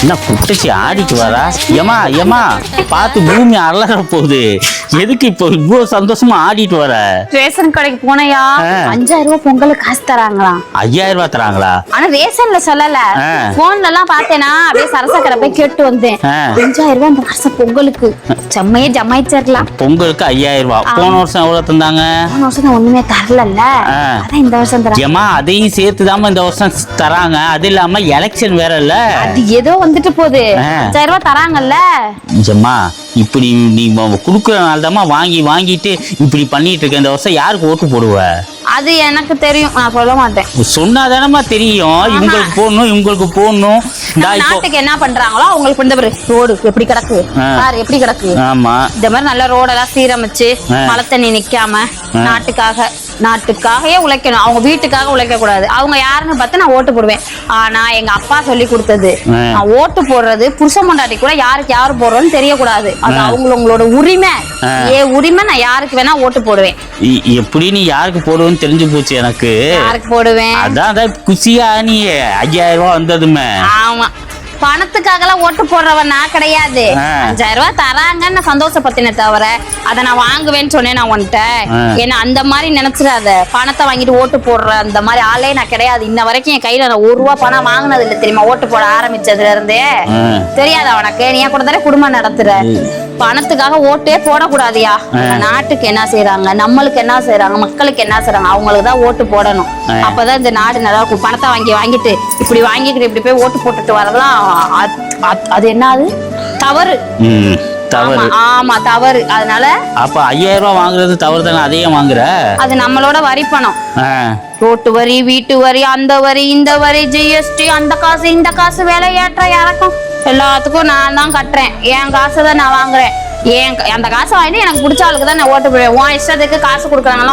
என்ன குட்டச்சி ஆடிட்டு வரா ஏமா ஏமா பார்த்து பூமி அலற போகுது. எதுக்கு இப்போ இவ்வளோ சந்தோஷமா ஆடிட்டு வர? ரேஷன் கடைக்கு போனையா. அஞ்சாயிரம் ரூபாய் பொங்கலுக்கு காசு தராங்களாம் ஐயாயிரம் ரூபாய் தராங்களா? ஆனா ரேஷன்ல சொல்லல. போன்ல எல்லாம் பார்த்தேனா அப்படியே சரசக்கரை போய் கேட்டு வந்தேன். அஞ்சாயிரம் ரூபாய் இந்த வருஷம் பொங்கலுக்கு. செம்மையே ஜமாயிச்சிடலாம் பொங்கலுக்கு ஐயாயிரம் ரூபாய். போன வருஷம் எவ்வளோ தந்தாங்க? போன வருஷம் ஒண்ணுமே தரலல்ல. ஆ. அதான் இந்த வருஷம் தரேன் ஏமா அதையும் சேர்த்து இந்த வருஷம் தராங்க. அது இல்லாம எலெக்ஷன் வேற இல்ல அது ஏதோ வந்துட்டு போகுது. அஞ்சாயிரம் ரூபாய் தராங்கல்ல? ஏம்மா இப்படி நீ கொடுக்குறனால தாம்மா வாங்கி வாங்கிட்டு இப்படி பண்ணிட்டு இருக்க இந்த வருஷம் யாருக்கு ஓட்டு போடுவ? அது எனக்கு தெரியும். நான் சொல்ல மாட்டேன். சொன்னாதானமா தெரியும். இவங்களுக்கு போடணும் இவங்களுக்கு போடணும். நாட்டுக்கு என்ன பண்றாங்களோ அவங்களுக்கு இந்த ரோடு எப்படி கிடக்கு. பாரு எப்படி கிடக்கு? ஆமா. இந்த மாதிரி நல்ல ரோடெல்லாம் சீரமைச்சு. மழை தண்ணி நிக்காம. நாட்டுக்காக நாட்டுக்காகவே உழைக்கணும். அவங்க வீட்டுக்காக உழைக்க கூடாது அவங்க யாருன்னு பார்த்து நான் ஓட்டு போடுவேன். ஆனா எங்க அப்பா சொல்லி கொடுத்தது. நான் ஓட்டு போடுறது புருஷன் பொண்டாட்டி கூட யாருக்கு யாரு போடுறோம்னு தெரியக்கூடாது. அது அவங்களோட உரிமை. ஏன் உரிமை நான் யாருக்கு வேணா ஓட்டு போடுவேன். எப்படி நீ யாருக்கு போடுவேன்னு தெரிஞ்சு போச்சு எனக்கு. யாருக்கு போடுவேன்? அதான் அதான் குஷியா நீ ஐயாயிரம் ரூபாய் வந்ததுமே. ஆமா. பணத்துக்காகலாம் ஓட்டு போடுறவன் நான் கிடையாது. அஞ்சாயிரம் ரூபாய் தராங்கன்னு சந்தோஷப்பத்தினே தவிர அதை நான் வாங்குவேன்னு சொன்னேன் நான் உன்கிட்ட. ஏன்னா அந்த மாதிரி நினைச்சிடாத. பணத்தை வாங்கிட்டு ஓட்டு போடுற அந்த மாதிரி ஆளே நான் கிடையாது. இன்ன வரைக்கும் என் கையில நான் ஒரு ரூபா பணம் வாங்கினது இல்லை தெரியுமா? ஓட்டு போட ஆரம்பிச்சதுல இருந்தே. தெரியாதா உனக்கு? நீ கூட தானே குடும்பம் நடத்துற. பணத்துக்காக ஓட்டே போடக்கூடாதுயா? நாட்டுக்கு என்ன செய்றாங்க? நம்மளுக்கு என்ன செய்றாங்க? மக்களுக்கு என்ன செய்றாங்க? அவங்களுக்கு தான் ஓட்டு போடணும். அப்பதான் இந்த நாடு நல்லா இருக்கும். பணத்தை வாங்கி வாங்கிட்டு இப்படி வாங்கிக்கிட்டு இப்படி போய் ஓட்டு போட்டுட்டு வரலாம் அது- என்னது தவறு. தவறு. ஆமா தவறு. அதனால அப்ப ஐயாயிரம் ரூபாய் வாங்குறது தவறு தானே? அதையே வாங்குற? அது நம்மளோட வரி பணம். ரோட்டு வரி வீட்டு வரி அந்த வரி இந்த வரி ஜிஎஸ்டி அந்த காசு இந்த காசு விலை ஏற்ற இறக்கம். எல்லாத்துக்கும் நான் தான் கட்டுறேன். என் காசை தான் நான் வாங்குறேன். ஏன் அந்த காசை வாங்கிட்டு எனக்கு பிடிச்ச ஆளுக்கு தான் நான் ஓட்டு போடுவேன். உன் இஷ்டத்துக்கு காசு கொடுக்குறாங்கலாம்